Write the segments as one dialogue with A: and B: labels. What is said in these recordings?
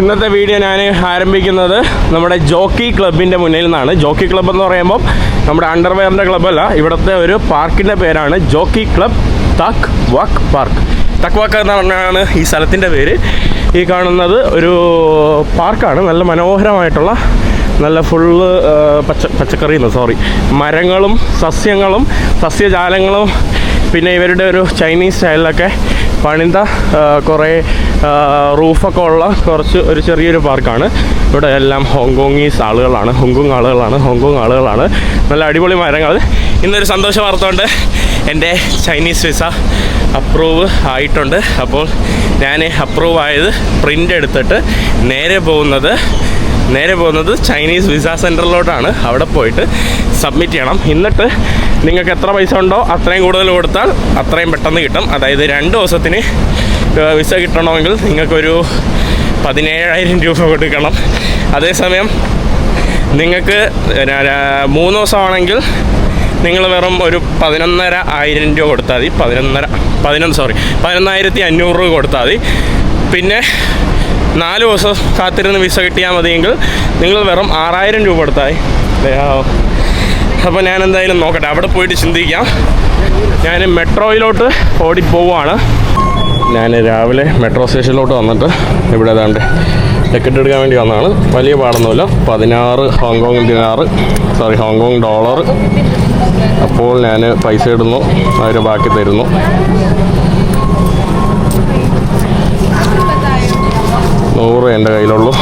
A: ഇന്നത്തെ വീഡിയോ ഞാൻ ആരംഭിക്കുന്നത് നമ്മുടെ ജോക്കി ക്ലബിന്റെ മുന്നിൽ നിന്നാണ്. ജോക്കി ക്ലബ് എന്ന് പറയുമ്പോൾ നമ്മുടെ അണ്ടർവെയറിന്റെ ക്ലബ്ബല്ല ഇവിടുത്തെ ഒരു പാർക്കിന്റെ പേരാണ് ജോക്കി ക്ലബ് തക് വാക്ക് പാർക്ക്. തക് വാക്ക് എന്ന് പറഞ്ഞാണ് ഈ സ്ഥലത്തിന്റെ പേര്. ഈ കാണുന്നത് ഒരു പാർക്കാണ്. നല്ല മനോഹരമായിട്ടുള്ള നല്ല ഫുള്ള് പച്ച പച്ചക്കറി എന്ന് സോറി മരങ്ങളും സസ്യങ്ങളും സസ്യജാലങ്ങളും പിന്നെ ഇവരുടെ ഒരു ചൈനീസ് സ്റ്റൈലിലൊക്കെ പണിത കുറേ റൂഫൊക്കെ ഉള്ള കുറച്ച് ഒരു ചെറിയൊരു പാർക്കാണ്. ഇവിടെ എല്ലാം ഹോങ്കോങ്ങീസ് ആളുകളാണ് ഹോങ്കോങ് ആളുകളാണ് ഹോങ്കോങ് ആളുകളാണ്. നല്ല അടിപൊളി മരങ്ങൾ. ഇന്നൊരു സന്തോഷ വാർത്ത കൊണ്ട് എന്റെ ചൈനീസ് വിസ അപ്രൂവ് ആയിട്ടുണ്ട്. അപ്പോൾ ഞാൻ അപ്രൂവ് ആയത് പ്രിന്റ് എടുത്തിട്ട് നേരെ പോകുന്നത് നേരെ പോകുന്നത് ചൈനീസ് വിസ സെന്ററിലോട്ടാണ് അവിടെ പോയിട്ട് സബ്മിറ്റ് ചെയ്യണം. എന്നിട്ട് നിങ്ങൾക്ക് എത്ര പൈസ ഉണ്ടോ അത്രയും കൂടുതൽ കൊടുത്താൽ അത്രയും പെട്ടെന്ന് കിട്ടും. അതായത് രണ്ട് ദിവസത്തിന് വിസ കിട്ടണമെങ്കിൽ നിങ്ങൾക്കൊരു പതിനേഴായിരം രൂപ കൊടുക്കണം. അതേസമയം നിങ്ങൾക്ക് മൂന്ന് ദിവസമാണെങ്കിൽ നിങ്ങൾ വെറും ഒരു പതിനൊന്നര ആയിരം രൂപ കൊടുത്താൽ മതി. പതിനൊന്നര പതിനൊന്ന് സോറി പതിനൊന്നായിരത്തി അഞ്ഞൂറ് രൂപ കൊടുത്താൽ മതി. പിന്നെ നാല് ദിവസം കാത്തിരുന്ന് വിസ കിട്ടിയാൽ മതിയെങ്കിൽ നിങ്ങൾ വെറും ആറായിരം രൂപ കൊടുത്താൽ മതി. അപ്പോൾ ഞാൻ എന്തായാലും നോക്കട്ടെ. അവിടെ പോയിട്ട് ചിന്തിക്കാം. ഞാൻ മെട്രോയിലോട്ട് ഓടിപ്പോവാണ് ഞാൻ രാവിലെ മെട്രോ സ്റ്റേഷനിലോട്ട് വന്നിട്ട് ഇവിടെ ഏതാണ്ട് ടിക്കറ്റ് എടുക്കാൻ വേണ്ടി വന്നതാണ്. വലിയ പാടൊന്നുമില്ല. പതിനാറ് Hong Kong dinar sorry Hong Kong dollar. അപ്പോൾ ഞാൻ പൈസ ഇടുന്നു. അവർ ബാക്കി തരുന്നു. നൂറ് എന്റെ കയ്യിലുള്ളൂ.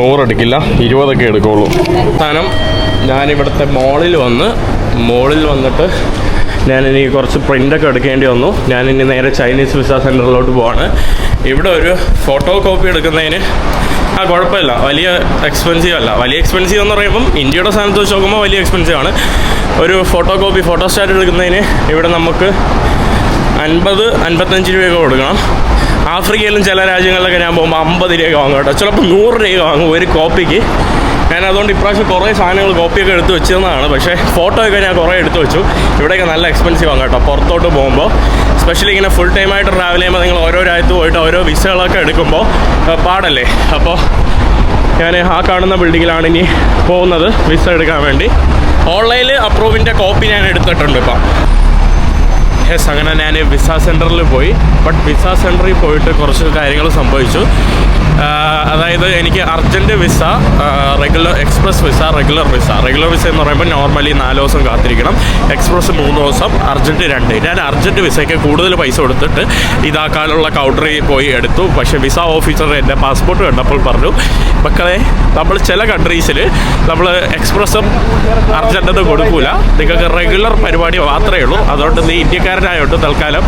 A: നൂറെടുക്കില്ല ഇരുപതൊക്കെ എടുക്കുള്ളൂ. സ്ഥാനം ഞാനിവിടുത്തെ മോളിൽ വന്ന് മോളിൽ വന്നിട്ട് ഞാനിനി കുറച്ച് പ്രിന്റൊക്കെ എടുക്കേണ്ടി വന്നു. ഞാനിനി നേരെ ചൈനീസ് വിസ സെന്ററിലോട്ട് പോവാണ്. ഇവിടെ ഒരു ഫോട്ടോ കോപ്പി എടുക്കുന്നതിന് ആ കുഴപ്പമില്ല. വലിയ എക്സ്പെൻസീവ് അല്ല. വലിയ എക്സ്പെൻസീവ് എന്ന് പറയുമ്പം ഇന്ത്യയുടെ സ്ഥാനത്ത് വെച്ച് നോക്കുമ്പോൾ വലിയ എക്സ്പെൻസീവ് ആണ്. ഒരു ഫോട്ടോ കോപ്പി ഫോട്ടോ സ്റ്റാറ്റ് എടുക്കുന്നതിന് ഇവിടെ നമുക്ക് അൻപത് അൻപത്തഞ്ച് രൂപയൊക്കെ കൊടുക്കണം. ആഫ്രിക്കയിലും ചില രാജ്യങ്ങളിലൊക്കെ ഞാൻ പോകുമ്പോൾ അമ്പത് രൂപ വാങ്ങും കേട്ടോ. ചിലപ്പോൾ നൂറ് രൂപ വാങ്ങും ഒരു കോപ്പിക്ക്. ഞാൻ അതുകൊണ്ട് ഇപ്രാവശ്യം കുറേ സാധനങ്ങൾ കോപ്പിയൊക്കെ എടുത്തു വെച്ചതെന്നാണ് പക്ഷേ ഫോട്ടോയൊക്കെ ഞാൻ കുറേ എടുത്തു വെച്ചു. ഇവിടെയൊക്കെ നല്ല എക്സ്പെൻസീവ് ആണ് കേട്ടോ പുറത്തോട്ട് പോകുമ്പോൾ സ്പെഷ്യലി ഇങ്ങനെ ഫുൾ ടൈമായിട്ട് ട്രാവൽ ചെയ്യുമ്പോൾ നിങ്ങൾ ഓരോ രാജ്യത്ത് പോയിട്ട് ഓരോ വിസകളൊക്കെ എടുക്കുമ്പോൾ പാടല്ലേ? അപ്പോൾ ഞാൻ ആ കാണുന്ന ബിൽഡിങ്ങിലാണ് ഇനി പോകുന്നത് വിസ എടുക്കാൻ വേണ്ടി. ഓൺലൈനിൽ അപ്രൂവിന്റെ കോപ്പി ഞാൻ എടുത്തിട്ടുണ്ട് ഇപ്പം. യെസ് അങ്ങനെ ഞാൻ വിസ സെന്ററിൽ പോയി. ബട്ട് വിസ സെന്ററിൽ പോയിട്ട് കുറച്ച് കാര്യങ്ങൾ സംഭവിച്ചു. അതായത് എനിക്ക് urgent visa regular express visa regular visa. Regular visa എന്ന് പറയുമ്പോൾ നോർമലി നാല് ദിവസം കാത്തിരിക്കണം. എക്സ്പ്രസ് മൂന്ന് ദിവസം അർജന്റ് രണ്ട്. ഞാൻ അർജന്റ് വിസയ്ക്ക് കൂടുതൽ പൈസ കൊടുത്തിട്ട് ഇതാക്കാനുള്ള കൗണ്ടറിൽ പോയി എടുത്തു. പക്ഷേ വിസ ഓഫീസർ എന്റെ പാസ്പോർട്ട് കണ്ടപ്പോൾ പറഞ്ഞു മക്കളെ നമ്മൾ ചില കൺട്രീസിൽ നമ്മൾ എക്സ്പ്രസും അർജന്റത് കൊടുക്കൂല. നിങ്ങൾക്ക് റെഗുലർ പരിപാടി മാത്രമേ ഉള്ളൂ. അതുകൊണ്ട് നീ ഇന്ത്യക്കാരനായോട്ട് തൽക്കാലം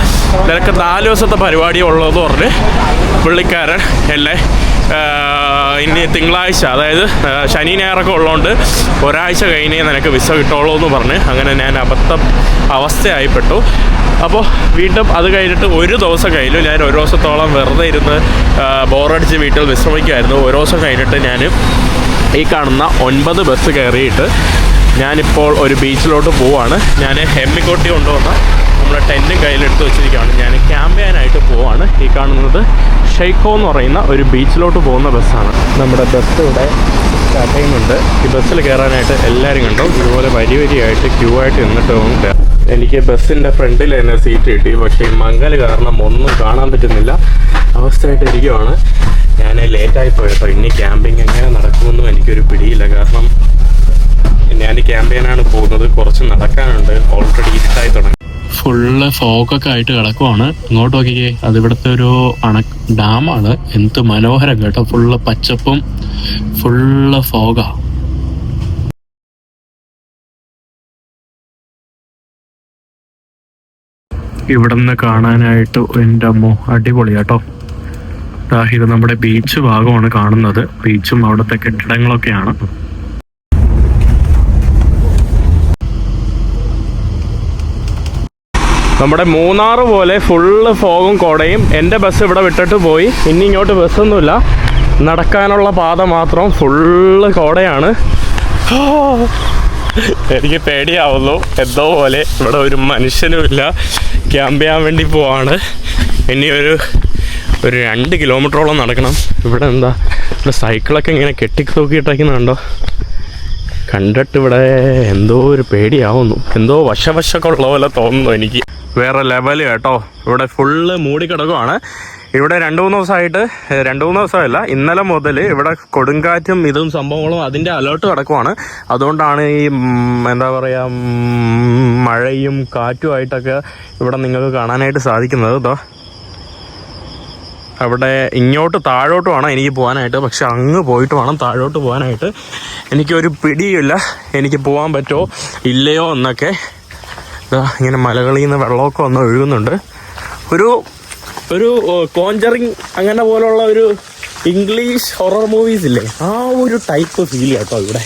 A: നിനക്ക് നാല് ദിവസത്തെ പരിപാടി ഉള്ളതെന്ന് പറഞ്ഞ് പുള്ളിക്കാരൻ എന്നെ ഇനി തിങ്കളാഴ്ച അതായത് ശനി ഞായറൊക്കെ ഉള്ളതുകൊണ്ട് ഒരാഴ്ച കഴിഞ്ഞേ നിനക്ക് വിസ കിട്ടുള്ളൂ എന്ന് പറഞ്ഞ് അങ്ങനെ ഞാൻ അബദ്ധം അവസ്ഥയായിപ്പെട്ടു. അപ്പോൾ വീണ്ടും അത് കഴിഞ്ഞിട്ട് ഒരു ദിവസം കഴിഞ്ഞു. ഞാൻ ഒരു ദിവസത്തോളം വെറുതെ ഇരുന്ന് ബോറടിച്ച് വീട്ടിൽ വിശ്രമിക്കുമായിരുന്നു ഒരു ദിവസം കഴിഞ്ഞിട്ട് ഞാൻ ഈ കാണുന്ന ഒൻപത് ബസ് കയറിയിട്ട് ഞാനിപ്പോൾ ഒരു ബീച്ചിലോട്ട് പോവാണ്. ഞാൻ ഹെമ്മിക്കോട്ടി കൊണ്ടുവന്ന നമ്മുടെ ടെന്റും കയ്യിലെടുത്ത് വെച്ചിരിക്കുകയാണ്. ഞാൻ ക്യാമ്പ് ചെയ്യാനായിട്ട് പോവാണ്. ഈ കാണുന്നത് ഷെയ്ക്കോ എന്ന് പറയുന്ന ഒരു ബീച്ചിലോട്ട് പോകുന്ന ബസ്സാണ്. നമ്മുടെ ബസ് ഇവിടെ സ്റ്റാർട്ട് ചെയ്യുന്നുണ്ട്. ഈ ബസ്സിൽ കയറാനായിട്ട് എല്ലാവരും കണ്ടോ. ഇതുപോലെ വരി വരിയായിട്ട് ക്യൂ ആയിട്ട് നിന്നിട്ട് പോകുന്നുണ്ട് എനിക്ക് ബസ്സിന്റെ ഫ്രണ്ടിൽ തന്നെ സീറ്റ് കിട്ടി. പക്ഷേ മങ്ങൽ കാരണം ഒന്നും കാണാൻ പറ്റുന്നില്ല. അവസ്ഥയായിട്ട് ഇരിക്കുവാണ്. ഞാൻ ലേറ്റായി പോയപ്പോൾ ഇനി ക്യാമ്പിങ് എങ്ങനെ നടക്കുമെന്നും എനിക്കൊരു പിടിയില്ല. കാരണം ഞാൻ ക്യാമ്പ് ചെയ്യാനാണ് പോകുന്നത്. കുറച്ച് നടക്കാനുണ്ട്. ഓൾറെഡി ഇരുട്ടായി തുടങ്ങി.
B: ഫുള്ള് ഫോഗൊക്കെ ആയിട്ട് കിടക്കുവാണ്. ഇങ്ങോട്ട് നോക്കിക്കേ അത് ഇവിടുത്തെ ഒരു അണ ഡാമാണ്. എന്ത് മനോഹരം കേട്ടോ. ഫുള്ള് പച്ചപ്പും ഫുള്ള് ഫോഗാ ഇവിടുന്ന് കാണാനായിട്ട് എന്റെ അമ്മ അടിപൊളി കേട്ടോ. ഇത് നമ്മുടെ ബീച്ച് ഭാഗമാണ് കാണുന്നത്. ബീച്ചും അവിടുത്തെ കെട്ടിടങ്ങളൊക്കെയാണ്.
A: നമ്മുടെ മൂന്നാർ പോലെ ഫുള്ള് ഫോഗും കോടയും എന്റെ ബസ് ഇവിടെ വിട്ടിട്ട് പോയി. ഇനി ഇങ്ങോട്ട് ബസ്സൊന്നുമില്ല നടക്കാനുള്ള പാത മാത്രം ഫുള്ള് കോടയാണ്. എനിക്ക് പേടിയാവുന്നു. എന്തോ പോലെ ഇവിടെ ഒരു മനുഷ്യനുമില്ല ക്യാമ്പ് ചെയ്യാൻ വേണ്ടി പോവാണ്. ഇനി ഒരു ഒരു രണ്ട് കിലോമീറ്ററോളം നടക്കണം. ഇവിടെ എന്താ? ഇവിടെ സൈക്കിളൊക്കെ ഇങ്ങനെ കെട്ടി തൂക്കിയിട്ടേക്കുന്നുണ്ടോ കണ്ടിട്ട് ഇവിടെ എന്തോ ഒരു പേടിയാവുന്നു. എന്തോ വശവശമൊക്കെ ഉള്ള പോലെ തോന്നുന്നു എനിക്ക്. വേറെ ലെവൽ കേട്ടോ. ഇവിടെ ഫുള്ള് മൂടിക്കിടക്കുവാണ്. ഇവിടെ രണ്ട് മൂന്ന് ദിവസമായിട്ട് രണ്ടു മൂന്ന് ദിവസമല്ല ഇന്നലെ മുതൽ ഇവിടെ കൊടുങ്കാറ്റും ഇതും സംഭവങ്ങളും അതിന്റെ അലേർട്ട് കിടക്കുവാണ്. അതുകൊണ്ടാണ് ഈ എന്താ പറയുക മഴയും കാറ്റുമായിട്ടൊക്കെ ഇവിടെ നിങ്ങൾക്ക് കാണാനായിട്ട് സാധിക്കുന്നത്. ഇതോ അവിടെ ഇങ്ങോട്ട് താഴോട്ട് വേണം എനിക്ക് പോകാനായിട്ട്. പക്ഷെ അങ്ങ് പോയിട്ട് വേണം താഴോട്ട് പോകാനായിട്ട്. എനിക്കൊരു പിടിയില്ല. എനിക്ക് പോകാൻ പറ്റുമോ ഇല്ലയോ എന്നൊക്കെ. ഇങ്ങനെ മലകളിൽ നിന്ന് വെള്ളമൊക്കെ ഒന്ന് ഒഴുകുന്നുണ്ട്. ഒരു ഒരു കോഞ്ചറിങ് അങ്ങനെ പോലുള്ള ഒരു ഇംഗ്ലീഷ് ഹൊറർ മൂവീസ് ഇല്ലേ? ആ ഒരു ടൈപ്പ് ഫീൽ കേട്ടോ ഇവിടെ.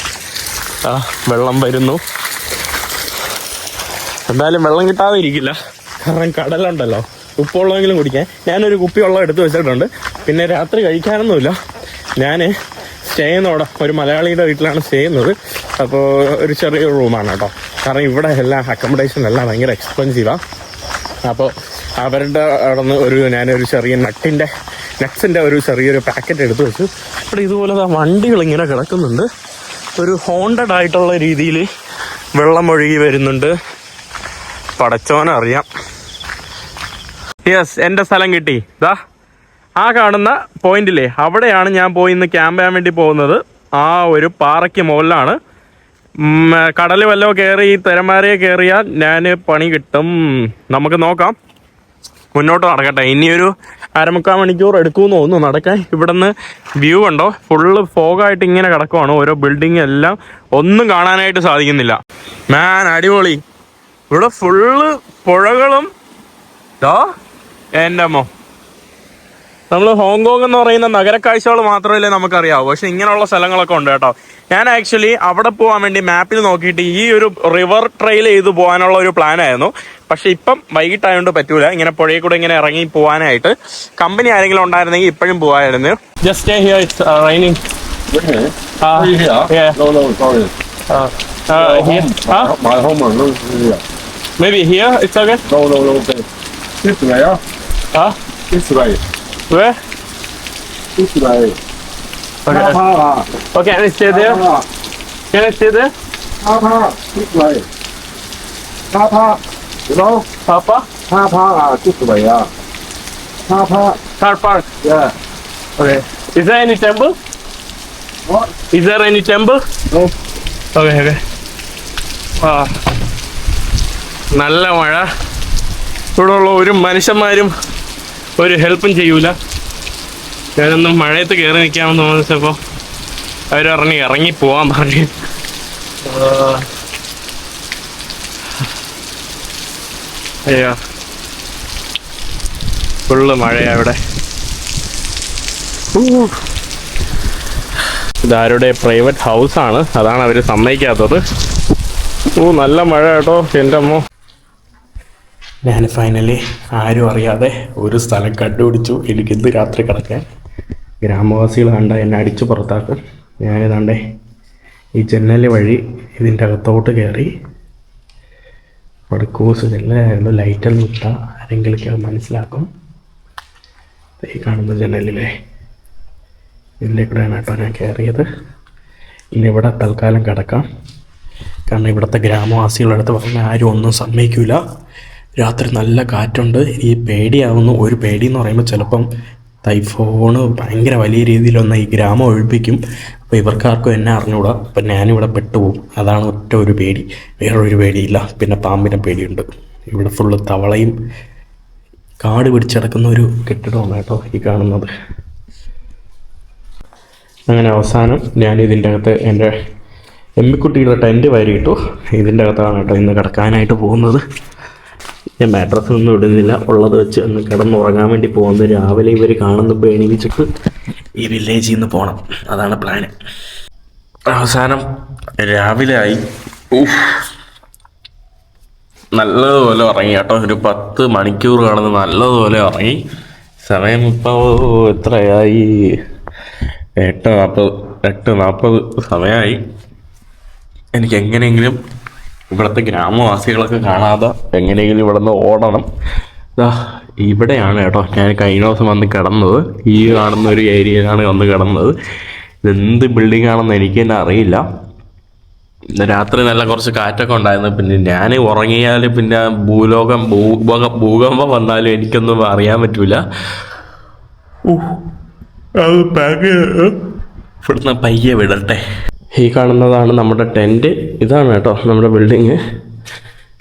A: ആ വെള്ളം വരുന്നു. എന്തായാലും വെള്ളം കിട്ടാതെ ഇരിക്കില്ല കാരണം കടലുണ്ടല്ലോ. ഉപ്പുള്ളതെങ്കിലും കുടിക്കാൻ. ഞാനൊരു കുപ്പി വെള്ളം എടുത്ത് വെച്ചിട്ടുണ്ട്. പിന്നെ രാത്രി കഴിക്കാനൊന്നുമില്ല. ഞാൻ സ്റ്റേ ചെയ്യുന്നവിടെ ഒരു മലയാളിയുടെ വീട്ടിലാണ് സ്റ്റേ ചെയ്യുന്നത്. അപ്പോൾ ഒരു ചെറിയ റൂമാണ് കേട്ടോ. കാരണം ഇവിടെ എല്ലാം അക്കോമഡേഷൻ എല്ലാം ഭയങ്കര എക്സ്പെൻസീവാണ് അപ്പോൾ അവരുടെ അവിടെ നിന്ന് ഒരു ഞാനൊരു ചെറിയ നട്ടിന്റെ നട്ട്സിന്റെ ഒരു ചെറിയൊരു പാക്കറ്റ് എടുത്ത് വെച്ചു. ഇവിടെ ഇതുപോലെ വണ്ടികൾ ഇങ്ങനെ കിടക്കുന്നുണ്ട്. ഒരു ഹോണ്ടഡ് ആയിട്ടുള്ള രീതിയിൽ വെള്ളം ഒഴുകി വരുന്നുണ്ട്. പടച്ചോനറിയാം. യെസ് എന്റെ സ്ഥലം കിട്ടി. ദാ ആ കാണുന്ന പോയിന്റില്ലേ അവിടെയാണ് ഞാൻ പോയി ഇന്ന് ക്യാമ്പ് ചെയ്യാൻ വേണ്ടി പോകുന്നത്. ആ ഒരു പാറയ്ക്ക് മുകളിലാണ്. കടൽ വല്ലോ കയറി തിരമാരയെ കയറിയാൽ ഞാൻ പണി കിട്ടും. നമുക്ക് നോക്കാം. മുന്നോട്ട് നടക്കട്ടെ. ഇനിയൊരു അരമുക്കാൽ മണിക്കൂർ എടുക്കുമെന്ന് തോന്നുന്നു നടക്കാൻ. ഇവിടുന്ന് വ്യൂ ഉണ്ടോ ഫുള്ള് ഫോഗായിട്ട് ഇങ്ങനെ കിടക്കുവാണ്. ഓരോ ബിൽഡിംഗ് എല്ലാം ഒന്നും കാണാനായിട്ട് സാധിക്കുന്നില്ല. മാൻ അടിപൊളി. ഇവിടെ ഫുള്ള് പുഴകളും. ദാ എന്റെ അമ്മോ. നമ്മൾ ഹോങ്കോങ് എന്ന് പറയുന്ന നഗരക്കാഴ്ചകൾ മാത്രമല്ലേ നമുക്കറിയാവൂ. പക്ഷെ ഇങ്ങനെയുള്ള സ്ഥലങ്ങളൊക്കെ ഉണ്ട് കേട്ടോ. ഞാൻ ആക്ച്വലി അവിടെ പോകാൻ വേണ്ടി മാപ്പിൽ നോക്കിയിട്ട് ഈ ഒരു റിവർ ട്രെയിൽ ചെയ്ത് പോകാനുള്ള ഒരു പ്ലാൻ ആയിരുന്നു. പക്ഷെ ഇപ്പം വൈകിട്ടായതുകൊണ്ട് പറ്റൂല. ഇങ്ങനെ പുഴയിൽ കൂടെ ഇങ്ങനെ ഇറങ്ങി പോകാനായിട്ട് കമ്പനി ആരെങ്കിലും ഉണ്ടായിരുന്നെങ്കിൽ ഇപ്പോഴും പോകാനായിരുന്നു just here it's raining
C: you here?
A: it's
C: okay. no, No, no, okay. This way,
A: ആ
C: way.
A: Way. Okay.
C: Pa lah.
A: Okay can I stay there
C: Pa
A: can I stay there
C: pa. Pa pa. This way. Pa pa. You know?
A: Papa
C: Pa pa lah. This way, yeah. Pa pa.
A: car park
C: Yeah.
A: okay is there any temple
C: What?
A: is there any temple
C: No.
A: Okay okay ആ നല്ല മഴ ഇവിടെ ഉള്ള ഒരു മനുഷ്യന്മാരും ഒരു ഹെൽപ്പും ചെയ്യൂല. ഞാനൊന്നും മഴയത്ത് കയറി നിൽക്കാമെന്ന് തോന്നിച്ചപ്പോൾ അവരിറങ്ങി ഇറങ്ങി പോവാൻ പറഞ്ഞു. അയ്യോ. ഫുള്ള് മഴയാ ഇവിടെ. ഇതാരുടെ പ്രൈവറ്റ് ഹൗസ് ആണ് അതാണ് അവർ സമ്മതിക്കാത്തത്. ഓ നല്ല മഴ കേട്ടോ എന്റെ അമ്മോ. ഞാൻ ഫൈനലി ആരും അറിയാതെ ഒരു സ്ഥലം കണ്ടുപിടിച്ചു. എനിക്കിന്ന് രാത്രി കിടക്കാൻ ഗ്രാമവാസികൾ കണ്ട എന്നെ അടിച്ചു പുറത്താക്കും. ഞാൻ ഞാനിതാണ്ടേ ഈ ജനൽ വഴി ഇതിന്റെ അകത്തോട്ട് കയറി വടക്കൂസ് ജനലായിരുന്നു. ലൈറ്റൊന്നും ഇട്ട ആരെങ്കിലൊക്കെ അത് മനസ്സിലാക്കും. ഈ കാണുന്ന ജനലിലെ ഇതിന്റെ കൂടെയാണ് കേട്ടോ ഞാൻ കയറിയത്. ഇനി ഇവിടെ തൽക്കാലം കിടക്കാം. കാരണം ഇവിടുത്തെ ഗ്രാമവാസികളുടെ അടുത്ത് പറഞ്ഞാൽ ആരും ഒന്നും സമ്മതിക്കില്ല രാത്രി നല്ല കാറ്റുണ്ട്. ഈ പേടിയാവുന്നു. ഒരു പേടി എന്ന് പറയുമ്പോൾ ചിലപ്പം തൈഫോണ് ഭയങ്കര വലിയ രീതിയിലൊന്ന് ഈ ഗ്രാമം ഒഴിപ്പിക്കും. അപ്പോൾ ഇവർക്കാർക്കും എന്നെ അറിഞ്ഞുകൂടാ അപ്പം ഞാനിവിടെ പെട്ടുപോകും. അതാണ് ഒറ്റ ഒരു പേടി. വേറൊരു പേടിയില്ല. പിന്നെ പാമ്പിനെ പേടിയുണ്ട്. ഇവിടെ ഫുള്ള് തവളയും കാട് പിടിച്ചടക്കുന്ന ഒരു കെട്ടിടമാണ് കേട്ടോ ഈ കാണുന്നത്. അങ്ങനെ അവസാനം ഞാൻ ഇതിന്റെ അകത്ത് എന്റെ എമ്മിക്കുട്ടിയുടെ ടെന്റ് വാരിയിട്ടു ഇതിന്റെ അകത്താണ് കേട്ടോ ഇന്ന് കിടക്കാനായിട്ട് പോകുന്നത്. ഞാൻ മാട്രസ് ഒന്നും ഇടുന്നില്ല. ഉള്ളത് വെച്ച് ഒന്ന് കിടന്നുറങ്ങാൻ വേണ്ടി പോകുന്നത് രാവിലെ ഇവർ കാണുന്നപ്പോൾ എണീച്ചിട്ട് ഈ വില്ലേജിൽ നിന്ന് പോകണം അതാണ് പ്ലാന് അവസാനം രാവിലെ ആയി. നല്ലതുപോലെ ഉറങ്ങി കേട്ടോ. ഒരു പത്ത് മണിക്കൂർ കാണുന്ന നല്ലതുപോലെ ഉറങ്ങി. സമയം ഇപ്പോൾ എത്രയായി? എട്ട് നാൽപ്പത് എട്ട് നാൽപ്പത് സമയമായി എനിക്ക് എങ്ങനെയെങ്കിലും ഇവിടുത്തെ ഗ്രാമവാസികളൊക്കെ കാണാതെ എങ്ങനെയെങ്കിലും ഇവിടെ നിന്ന് ഓടണം. ദാ ഇവിടെയാണ് കേട്ടോ ഞാൻ കഴിഞ്ഞ ദിവസം വന്ന് കിടന്നത്. ഈ കാണുന്ന ഒരു ഏരിയയിലാണ് വന്ന് കിടന്നത്. ഇതെന്ത് ബിൽഡിംഗ് ആണെന്ന് എനിക്ക് തന്നെ അറിയില്ല. രാത്രി നല്ല കുറച്ച് കാറ്റൊക്കെ ഉണ്ടായിരുന്നു. പിന്നെ ഞാൻ ഉറങ്ങിയാൽ പിന്നെ ഭൂലോകം ഭൂഭക ഭൂകമ്പം വന്നാലും എനിക്കൊന്നും അറിയാൻ പറ്റൂല. ഇവിടുന്ന് പയ്യെ വിടട്ടെ. ഈ കാണുന്നതാണ് നമ്മുടെ ടെന്റ്. ഇതാണ് കേട്ടോ നമ്മുടെ ബിൽഡിങ്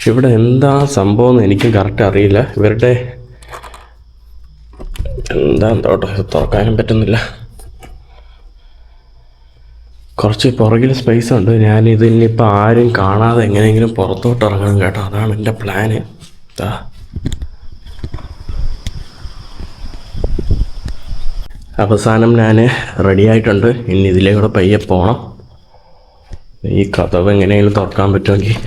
A: ഇവിടെ എന്താ സംഭവം എന്ന് എനിക്കും കറക്റ്റ് അറിയില്ല. ഇവരുടെ എന്താ തോട്ടോ ഇത് തുറക്കാനും പറ്റുന്നില്ല. കുറച്ച് പുറകിൽ സ്പേസ് ഉണ്ട്. ഞാൻ ഇത് ഇനിയിപ്പോൾ ആരും കാണാതെ എങ്ങനെയെങ്കിലും പുറത്തോട്ട് ഇറങ്ങണം കേട്ടോ. അതാണ് എന്റെ പ്ലാന് ഇതാ അവസാനം ഞാൻ റെഡി ആയിട്ടുണ്ട്. ഇനി ഇതിലേക്കൂടെ പയ്യെ പോകണം ഈ കഥവ് എങ്ങനെയെങ്കിലും തുറക്കാൻ പറ്റുമെങ്കിൽ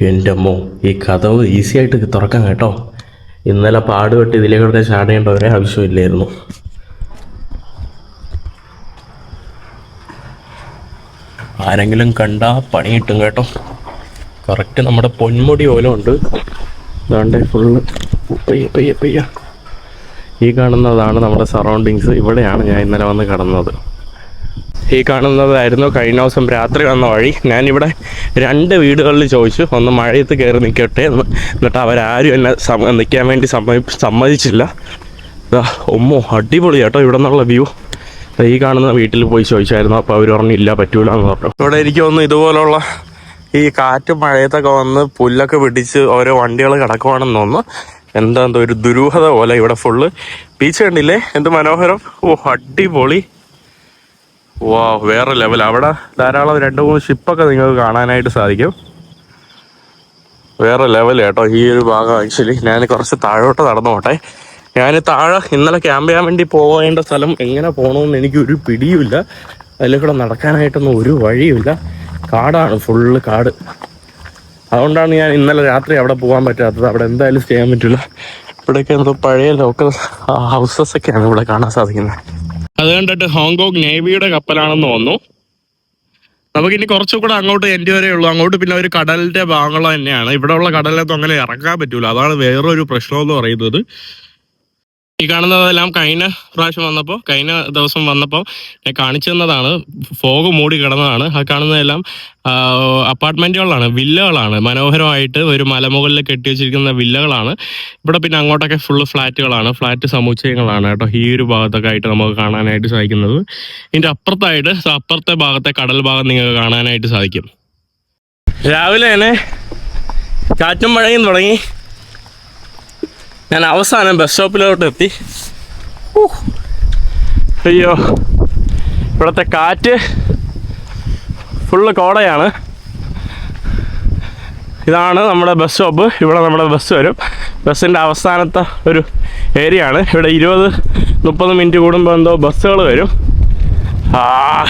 A: എന്റെ അമ്മോ ഈ കഥവ് ഈസി ആയിട്ട് തുറക്കാം കേട്ടോ. ഇന്നലെ പാടുപെട്ട് ഇതിലേക്കൂടെ ചാടേണ്ട ഒരേ ആവശ്യമില്ലായിരുന്നു. ആരെങ്കിലും കണ്ടാ പണി കിട്ടും കേട്ടോ. കറക്റ്റ് നമ്മുടെ പൊന്മുടി പോലും ഉണ്ട്. അതാണ്ട് ഫുള്ള് പയ്യ പയ്യ പയ്യ. ഈ കാണുന്നതാണ് നമ്മുടെ സറൗണ്ടിങ്സ് ഇവിടെയാണ് ഞാൻ ഇന്നലെ വന്ന് കിടന്നത്. ഈ കാണുന്നതായിരുന്നു കഴിഞ്ഞ ദിവസം രാത്രി വന്ന വഴി. ഞാനിവിടെ രണ്ട് വീടുകളിൽ ചോദിച്ചു ഒന്ന് മഴയത്ത് കയറി നിൽക്കട്ടെ എന്ന്. എന്നിട്ട് അവരാരും എന്നെ നിൽക്കാൻ വേണ്ടി സമ്മതി സമ്മതിച്ചില്ല. ഒമ്മോ അടിപൊളി കേട്ടോ ഇവിടെ നിന്നുള്ള വ്യൂ. ഈ കാണുന്ന വീട്ടിൽ പോയി ചോദിച്ചായിരുന്നു അപ്പോൾ അവർ പറഞ്ഞു ഇല്ല പറ്റൂല എന്ന് പറഞ്ഞു. ഇവിടെ എനിക്ക് തോന്നുന്നു ഇതുപോലുള്ള ഈ കാറ്റും മഴയത്തൊക്കെ വന്ന് പുല്ലൊക്കെ പിടിച്ച് ഓരോ വണ്ടികൾ കിടക്കുവാണെന്ന് തോന്നുന്നു. എന്താ എന്തോ ഒരു ദുരൂഹത പോലെ ഇവിടെ ഫുള്ള് ബീച്ച് കണ്ടില്ലേ? എന്ത് മനോഹരം? ഓ അടിപൊളി. വാ വേറെ ലെവൽ അവിടെ ധാരാളം രണ്ട് മൂന്ന് ഷിപ്പൊക്കെ നിങ്ങൾക്ക് കാണാനായിട്ട് സാധിക്കും. വേറെ ലെവൽ കേട്ടോ. ഈ ഒരു ഭാഗം ആക്ച്വലി ഞാൻ കുറച്ച് താഴോട്ട് നടന്നു പോട്ടെ. ഞാൻ താഴെ ഇന്നലെ ക്യാമ്പ് ചെയ്യാൻ വേണ്ടി പോകേണ്ട സ്ഥലം എങ്ങനെ പോകണമെന്ന് എനിക്ക് ഒരു പിടിയുമില്ല. അതിൽ കൂടെ നടക്കാനായിട്ടൊന്നും ഒരു വഴിയുമില്ല. കാടാണ് ഫുള്ള് കാട്. അതുകൊണ്ടാണ് ഞാൻ ഇന്നലെ രാത്രി അവിടെ പോകാൻ പറ്റാത്തത്. അവിടെ എന്തായാലും സ്റ്റേ ചെയ്യാൻ പറ്റില്ല. ഇവിടെയൊക്കെ എന്തോ പഴയ ലോക്കൽ ഹൗസസ് ഒക്കെയാണ് ഇവിടെ കാണാൻ സാധിക്കുന്നത്. അത് കണ്ടിട്ട് ഹോങ്കോങ് നേവിയുടെ കപ്പലാണെന്ന് തോന്നുന്നു നമുക്കിനി കുറച്ചുകൂടെ അങ്ങോട്ട് എന്റെ വരെ ഉള്ളൂ. അങ്ങോട്ട് പിന്നെ ഒരു കടലിന്റെ ഭാഗങ്ങൾ തന്നെയാണ്. ഇവിടെ ഉള്ള കടലിലൊന്നും അങ്ങനെ ഇറങ്ങാൻ പറ്റൂല. അതാണ് വേറൊരു പ്രശ്നം എന്ന് പറയുന്നത്. ഈ കാണുന്നതെല്ലാം കഴിഞ്ഞ പ്രാവശ്യം വന്നപ്പോൾ കഴിഞ്ഞ ദിവസം വന്നപ്പോൾ ഞാൻ കാണിച്ചു തന്നതാണ്. ഫോഗ് മൂടി കിടന്നതാണ്. ആ കാണുന്നതെല്ലാം അപ്പാർട്ട്മെന്റുകളാണ് വില്ലകളാണ്. മനോഹരമായിട്ട് ഒരു മലമുകളിൽ കെട്ടി വെച്ചിരിക്കുന്ന വില്ലകളാണ്. ഇവിടെ പിന്നെ അങ്ങോട്ടൊക്കെ ഫുള്ള് ഫ്ലാറ്റുകളാണ്. ഫ്ലാറ്റ് സമുച്ചയങ്ങളാണ് കേട്ടോ. ഈ ഒരു ഭാഗത്തൊക്കെ ആയിട്ട് നമുക്ക് കാണാനായിട്ട് സാധിക്കുന്നത്. ഇതിന്റെ അപ്പുറത്തായിട്ട് അപ്പുറത്തെ ഭാഗത്തെ കടൽ ഭാഗം നിങ്ങൾക്ക് കാണാനായിട്ട് സാധിക്കും. രാവിലെ തന്നെ കാറ്റും മഴയും തുടങ്ങി. ഞാൻ അവസാനം ബസ് സ്റ്റോപ്പിലോട്ട് എത്തി. അയ്യോ. ഇവിടുത്തെ കാറ്റ് ഫുള്ള് കോടയാണ്. ഇതാണ് നമ്മുടെ ബസ് സ്റ്റോപ്പ് ഇവിടെ നമ്മുടെ ബസ് വരും. ബസ്സിന്റെ അവസാനത്തെ ഒരു ഏരിയ ആണ്. ഇവിടെ ഇരുപത് മുപ്പത് മിനിറ്റ് കൂടുമ്പോൾ എന്തോ ബസ്സുകൾ വരും. ആ.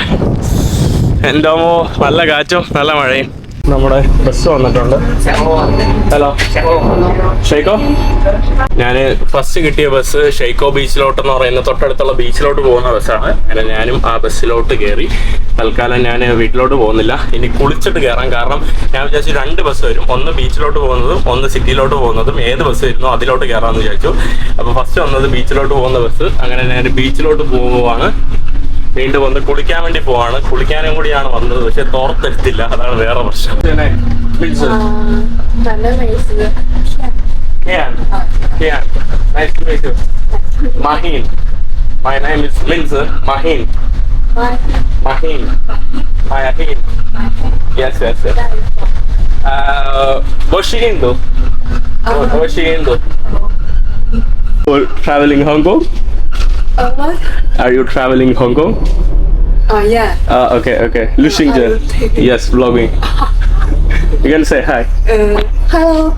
A: എന്തോ നല്ല കാറ്റും നല്ല മഴയും. നമ്മുടെ ബസ് വന്നിട്ടുണ്ട്. ഹലോ ഷെയ്ക്കോ? ഞാൻ ഫസ്റ്റ് കിട്ടിയ ബസ് ഷെയ്ക്കോ ബീച്ചിലോട്ട് എന്ന് പറയുന്ന തൊട്ടടുത്തുള്ള ബീച്ചിലോട്ട് പോകുന്ന ബസ്സാണ് അങ്ങനെ ഞാനും ആ ബസ്സിലോട്ട് കയറി തൽക്കാലം ഞാൻ വീട്ടിലോട്ട് പോകുന്നില്ല. ഇനി കുളിച്ചിട്ട് കയറാം കാരണം ഞാൻ വിചാരിച്ചു രണ്ട് ബസ് വരും. ഒന്ന് ബീച്ചിലോട്ട് പോകുന്നതും ഒന്ന് സിറ്റിയിലോട്ട് പോകുന്നതും. ഏത് ബസ് വരുന്നോ അതിലോട്ട് കയറാമെന്ന് വിചാരിച്ചു. അപ്പോൾ ഫസ്റ്റ് വന്നത് ബീച്ചിലോട്ട് പോകുന്ന ബസ് അങ്ങനെ ഞാൻ ബീച്ചിലോട്ട് പോവുകയാണ് വീണ്ടും വന്ന് കുളിക്കാൻ വേണ്ടി പോവാണ്. കുളിക്കാനും കൂടിയാണ് വന്നത്. പക്ഷെ തോർത്തെടുത്തില്ല. അതാണ് വേറെ പ്രശ്നം. My name yes Hong Kong Uh? What?
D: Uh?
A: Are you traveling Hong Kong?
D: Oh Uh, yeah.
A: Uh, okay, okay. Lu Xingzhen. Yes, vlogging. You can say hi.
D: Uh, hello.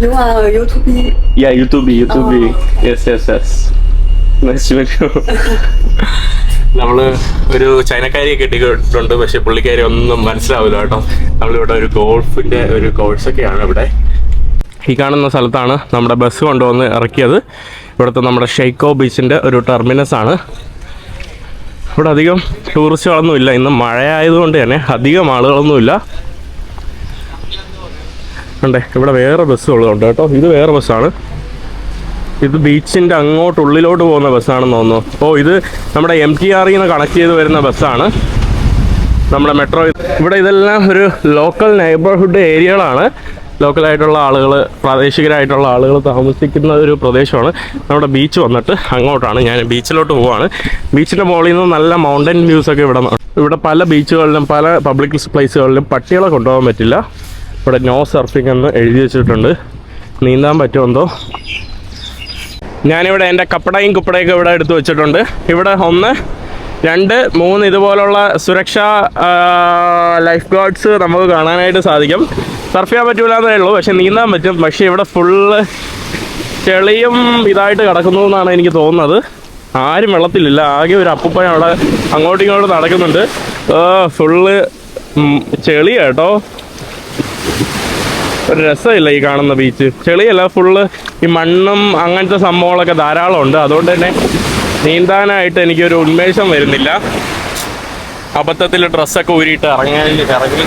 D: You are YouTube.
A: Yeah, YouTube, YouTube. Oh. Yes, yes, yes. Nice to meet you. നമ്മൾ ഒരു ചൈനക്കാരിയെ കിട്ടിയിട്ടുണ്ട് പക്ഷെ പുള്ളിക്കാരി ഒന്നും മനസ്സിലാവില്ല കേട്ടോ നമ്മളിവിടെ ഒരു ഗോൾഫിന്റെ ഒരു കോഴ്സൊക്കെയാണ് ഇവിടെ ഈ കാണുന്ന സ്ഥലത്താണ് നമ്മുടെ ബസ് കൊണ്ടുവന്ന് ഇറക്കിയത് ഇവിടുത്തെ നമ്മുടെ ഷെയ്ക്കോ ബീച്ചിന്റെ ഒരു ടെർമിനസ് ആണ്. ഇവിടെ അധികം ടൂറിസ്റ്റുകളൊന്നുമില്ല ഇന്ന് മഴയായതുകൊണ്ട് തന്നെ അധികം ആളുകളൊന്നുമില്ല ഉണ്ടേ ഇവിടെ വേറെ ബസ്സുകളുണ്ട് കേട്ടോ. ഇത് വേറെ ബസ്സാണ് ഇത് ബീച്ചിന്റെ അങ്ങോട്ട് ഉള്ളിലോട്ട് പോകുന്ന ബസ്സാണെന്ന് തോന്നുന്നു. അപ്പോൾ ഇത് നമ്മുടെ എം ടി ആറിൽ നിന്ന് കണക്ട് ചെയ്ത് വരുന്ന ബസ്സാണ് നമ്മുടെ മെട്രോ ഇവിടെ ഇതെല്ലാം ഒരു ലോക്കൽ നെയ്ബർഹുഡ് ഏരിയകളാണ് ലോക്കലായിട്ടുള്ള ആളുകൾ പ്രാദേശികരായിട്ടുള്ള ആളുകൾ താമസിക്കുന്ന ഒരു പ്രദേശമാണ്. നമ്മുടെ ബീച്ച് വന്നിട്ട് അങ്ങോട്ടാണ്. ഞാൻ ബീച്ചിലോട്ട് പോവാണ്. ബീച്ചിന്റെ മുകളിൽ നിന്ന് നല്ല മൗണ്ടൻ വ്യൂസ് ഒക്കെ ഇവിടെ ഇവിടെ പല ബീച്ചുകളിലും പല പബ്ലിക് പ്ലേസുകളിലും പട്ടികളെ കൊണ്ടുപോകാൻ പറ്റില്ല. ഇവിടെ നോ സർഫിംഗ് എന്ന് എഴുതി വെച്ചിട്ടുണ്ട്. നീന്താൻ പറ്റുമെന്തോ? ഞാനിവിടെ എന്റെ കപ്പടയും കുപ്പടയൊക്കെ ഇവിടെ എടുത്തു വെച്ചിട്ടുണ്ട്. ഇവിടെ ഒന്ന് രണ്ട് മൂന്ന് ഇതുപോലുള്ള സുരക്ഷാ ലൈഫ് ഗാർഡ്സ് നമുക്ക് കാണാനായിട്ട് സാധിക്കും. സർഫ് ചെയ്യാൻ പറ്റൂല എന്നേ ഉള്ളൂ പക്ഷെ നീന്താൻ പറ്റും. പക്ഷേ ഇവിടെ ഫുള്ള് ചെളിയും ഇതായിട്ട് കിടക്കുന്നു എന്നാണ് എനിക്ക് തോന്നുന്നത്. ആരും വെള്ളത്തിലില്ല ആകെ ഒരു അപ്പൂപ്പൻ അവിടെ അങ്ങോട്ടും ഇങ്ങോട്ടും നടക്കുന്നുണ്ട്. ഫുള്ള് ചെളി കേട്ടോ ഒരു രസമില്ല ഈ കാണുന്ന ബീച്ച് ചെളിയല്ല ഫുള്ള് ഈ മണ്ണും അങ്ങനത്തെ സംഭവങ്ങളൊക്കെ ധാരാളം ഉണ്ട് അതുകൊണ്ട് തന്നെ നീന്താനായിട്ട് എനിക്കൊരു ഉന്മേഷം വരുന്നില്ല. അബദ്ധത്തിൽ ഡ്രസ്സൊക്കെ ഊരിയിട്ട് ഇറങ്ങാൻ ഇറങ്ങി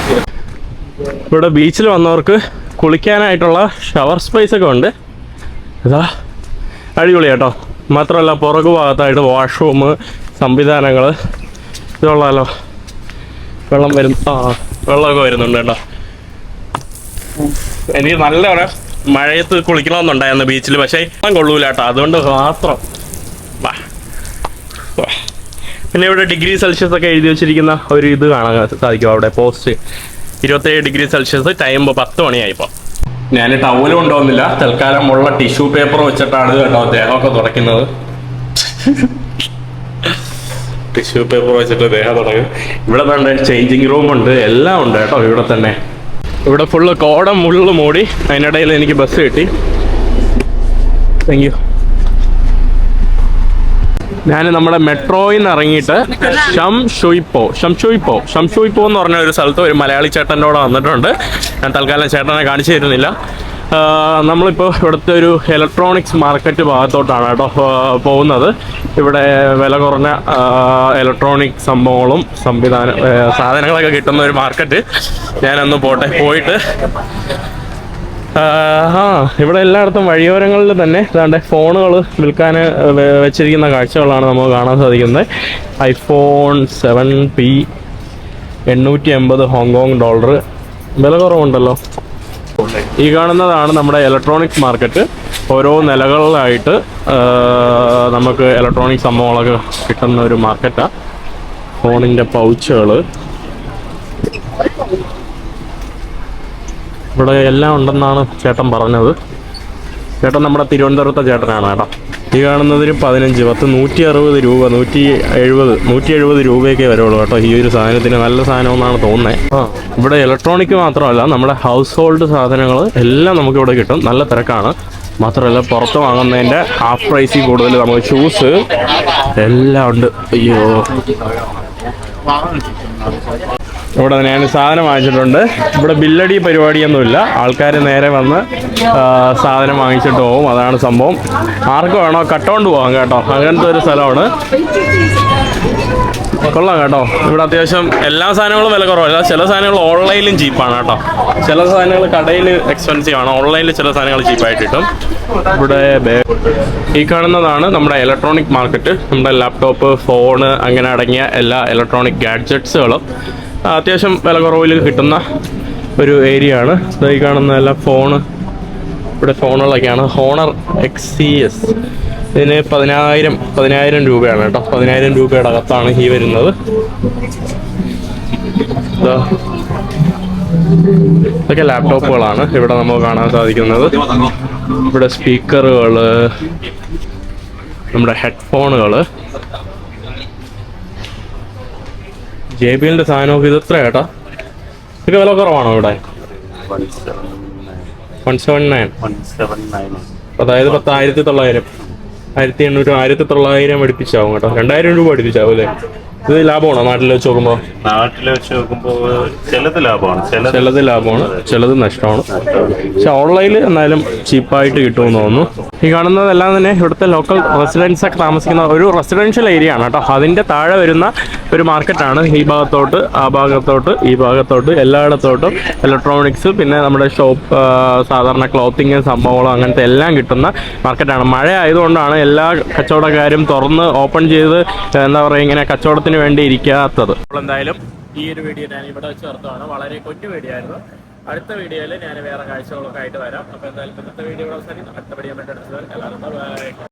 A: ഇവിടെ ബീച്ചിൽ വന്നവർക്ക് കുളിക്കാനായിട്ടുള്ള ഷവർ സ്പേസ് ഒക്കെ ഉണ്ട്. ഇതാ അടിപൊളി കേട്ടോ. മാത്രമല്ല പുറകു ഭാഗത്തായിട്ട് വാഷ്റൂം സംവിധാനങ്ങൾ ഇതുള്ളല്ലോ വെള്ളം വരും ആ വെള്ളമൊക്കെ വരുന്നുണ്ട് കേട്ടോ. എനിക്ക് നല്ല ഒരു മഴയത്ത് കുളിക്കണമെന്നുണ്ടായിരുന്നു ബീച്ചിൽ പക്ഷേ കൊള്ളൂല കേട്ടോ. അതുകൊണ്ട് മാത്രം. വാ. പിന്നെ ഇവിടെ ഡിഗ്രി സെൽഷ്യസ് ഒക്കെ എഴുതി വെച്ചിരിക്കുന്ന ഒരു ഇത് കാണാൻ സാധിക്കും അവിടെ പോസ്റ്റ് ഇരുപത്തേഴ് ഡിഗ്രി സെൽഷ്യസ് ടൈം പത്ത് മണിയായിപ്പോൾ ഞാൻ ടവൽ കൊണ്ടുവന്നില്ല. തൽക്കാലം ഉള്ള ടിഷ്യൂ പേപ്പർ വെച്ചിട്ടാണ് കേട്ടോ ദേഹമൊക്കെ തുടയ്ക്കുന്നത്. ടിഷ്യൂ പേപ്പർ വെച്ചിട്ട് ദേഹം തുടങ്ങും. ഇവിടെ തന്നെ ചേഞ്ചിങ് റൂം ഉണ്ട് എല്ലാം ഉണ്ട് കേട്ടോ ഇവിടെ തന്നെ. ഇവിടെ ഫുള്ള് കോടം മുള്ളു മൂടി അതിനിടയിൽ എനിക്ക് ബസ് കിട്ടി. താങ്ക് യു ഞാൻ നമ്മുടെ മെട്രോയിൽ നിന്ന് ഇറങ്ങിയിട്ട് ഷം ഷുയിപ്പോ ഷം ഷുയിപ്പോ ഷം എന്ന് പറഞ്ഞ ഒരു സ്ഥലത്ത് ഒരു മലയാളി ചേട്ടന്റെ കൂടെ വന്നിട്ടുണ്ട്. ഞാൻ തൽക്കാലം ചേട്ടനെ കാണിച്ചു തരുന്നില്ല. നമ്മളിപ്പോൾ ഇവിടുത്തെ ഒരു ഇലക്ട്രോണിക്സ് മാർക്കറ്റ് ഭാഗത്തോട്ടാണ് കേട്ടോ പോകുന്നത്. ഇവിടെ വില കുറഞ്ഞ ഇലക്ട്രോണിക് സംഭവങ്ങളും സംവിധാന സാധനങ്ങളൊക്കെ കിട്ടുന്ന ഒരു മാർക്കറ്റ് ഞാനൊന്ന് പോട്ടെ പോയിട്ട് ആ ഇവിടെ എല്ലായിടത്തും വഴിയോരങ്ങളിൽ തന്നെ ഇതാണ്ട് ഫോണുകൾ വിൽക്കാൻ വെച്ചിരിക്കുന്ന കാഴ്ചകളാണ് നമുക്ക് കാണാൻ സാധിക്കുന്നത്. ഐഫോൺ സെവൻ പി എണ്ണൂറ്റി എൺപത് ഹോങ്കോങ് ഡോളർ. വില കുറവുണ്ടല്ലോ. ഈ കാണുന്നതാണ് നമ്മുടെ ഇലക്ട്രോണിക്സ് മാർക്കറ്റ് ഓരോ നിലകളിലായിട്ട് നമുക്ക് ഇലക്ട്രോണിക് സംഭവങ്ങളൊക്കെ കിട്ടുന്ന ഒരു മാർക്കറ്റാണ് ഫോണിന്റെ പൗച്ചുകൾ ഇവിടെ എല്ലാം ഉണ്ടെന്നാണ് ചേട്ടൻ പറഞ്ഞത്. ചേട്ടൻ നമ്മുടെ തിരുവനന്തപുരത്തെ ചേട്ടനാണ് ചേട്ടാ ഈ കാണുന്നതിന് പതിനഞ്ച് പത്ത് നൂറ്റി അറുപത് രൂപ നൂറ്റി എഴുപത് നൂറ്റി എഴുപത് രൂപയൊക്കെ വരുള്ളൂ കേട്ടോ ഈ ഒരു സാധനത്തിന്. നല്ല സാധനം എന്നാണ് തോന്നുന്നത് ആ. ഇവിടെ ഇലക്ട്രോണിക് മാത്രമല്ല നമ്മുടെ ഹൗസ് ഹോൾഡ് സാധനങ്ങൾ എല്ലാം നമുക്ക് ഇവിടെ കിട്ടും. നല്ല തിരക്കാണ്. മാത്രമല്ല പുറത്ത് വാങ്ങുന്നതിന്റെ ഹാഫ് പ്രൈസിൽ കൂടുതൽ നമുക്ക് ഷൂസ് എല്ലാം ഉണ്ട്. അയ്യോ. ഇവിടെ ഞാൻ സാധനം വാങ്ങിച്ചിട്ടുണ്ട്. ഇവിടെ ബില്ലടി പരിപാടിയൊന്നുമില്ല. ആൾക്കാർ നേരെ വന്ന് സാധനം വാങ്ങിച്ചിട്ട് പോകും അതാണ് സംഭവം. ആർക്ക് വേണോ കട്ടോണ്ട് പോകാം കേട്ടോ. അങ്ങനത്തെ ഒരു സ്ഥലമാണ്. കൊള്ളാം കേട്ടോ. ഇവിടെ അത്യാവശ്യം എല്ലാ സാധനങ്ങളും വില കുറവല്ല ചില സാധനങ്ങൾ ഓൺലൈനിലും ചീപ്പാണ് കേട്ടോ. ചില സാധനങ്ങൾ കടയിൽ എക്സ്പെൻസീവ് ആണ്. ഓൺലൈനിൽ ചില സാധനങ്ങൾ ചീപ്പായിട്ട് കിട്ടും. ഇവിടെ ഈ കാണുന്നതാണ് നമ്മുടെ ഇലക്ട്രോണിക് മാർക്കറ്റ് നമ്മുടെ ലാപ്ടോപ്പ് ഫോണ് അങ്ങനെ അടങ്ങിയ എല്ലാ ഇലക്ട്രോണിക് ഗാഡ്ജറ്റ്സുകളും അത്യാവശ്യം വില കുറവിൽ കിട്ടുന്ന ഒരു ഏരിയ ആണ്. ഈ കാണുന്ന എല്ലാ ഫോണ് ഇവിടെ ഫോണുകളൊക്കെയാണ് ഹോണർ എക്സ് സി എസ് ഇതിന് പതിനായിരം പതിനായിരം രൂപയാണ് കേട്ടോ. പതിനായിരം രൂപയുടെ അകത്താണ് ഈ വരുന്നത്. ഇതൊക്കെ ലാപ്ടോപ്പുകളാണ് ഇവിടെ നമുക്ക് കാണാൻ സാധിക്കുന്നത്. ഇവിടെ സ്പീക്കറുകൾ നമ്മുടെ ഹെഡ്ഫോണുകൾ ജെ ബി എല്ലിന്റെ സാധനമൊക്കെ ഇത് എത്ര ഏട്ടാ? ഇത് വില കുറവാണോ ഇവിടെ? വൺ സെവൻ നയൻ അതായത് പത്തായിരത്തി തൊള്ളായിരം ആയിരത്തി എണ്ണൂറ് ആയിരത്തി തൊള്ളായിരം അടുപ്പിച്ചാവും കേട്ടോ. രണ്ടായിരം രൂപ അടുപ്പിച്ചാവും അല്ലേ? ഇത് ലാഭമാണോ നാട്ടിൽ വെച്ച് നോക്കുമ്പോ?
E: നാട്ടിൽ വെച്ച് നോക്കുമ്പോ ചിലത് ലാഭമാണ്. ചിലത്
A: ലാഭമാണ് ചിലത് നഷ്ടമാണ്. പക്ഷെ ഓൺലൈനിൽ എന്നാലും ചീപ്പായിട്ട് കിട്ടുമെന്ന് തോന്നുന്നു. ഈ കാണുന്നതെല്ലാം തന്നെ ഇവിടുത്തെ ലോക്കൽ റെസിഡൻസ് ഒക്കെ താമസിക്കുന്ന ഒരു റെസിഡൻഷ്യൽ ഏരിയ ആണ് കേട്ടോ. അതിന്റെ താഴെ വരുന്ന ഒരു മാർക്കറ്റാണ്. ഈ ഭാഗത്തോട്ട് ആ ഭാഗത്തോട്ട് ഈ ഭാഗത്തോട്ട് എല്ലായിടത്തോട്ടും ഇലക്ട്രോണിക്സ് പിന്നെ നമ്മുടെ ഷോപ്പ് സാധാരണ ക്ലോത്തിങ് സംഭവങ്ങളും അങ്ങനത്തെ എല്ലാം കിട്ടുന്ന മാർക്കറ്റാണ്. മഴ ആയതുകൊണ്ടാണ് എല്ലാ കച്ചവടക്കാരും തുറന്ന് ഓപ്പൺ ചെയ്ത് എന്താ പറയുക ഇങ്ങനെ കച്ചവടത്തിന് വേണ്ടി ഇരിക്കാത്തത്. അപ്പോൾ എന്തായാലും ഈ ഒരു വീഡിയോ ഞാൻ ഇവിടെ വെച്ച് നിർത്തുവാണ്. വളരെ കൊച്ചു വീഡിയോ ആയിരുന്നു. അടുത്ത വീഡിയോയിൽ ഞാൻ വേറെ കാഴ്ചകളൊക്കെ ആയിട്ട് വരാം. അപ്പോൾ എന്തായാലും ഇന്നത്തെ വീഡിയോ അവസാനം അടുത്ത വീഡിയോ എല്ലാവരും.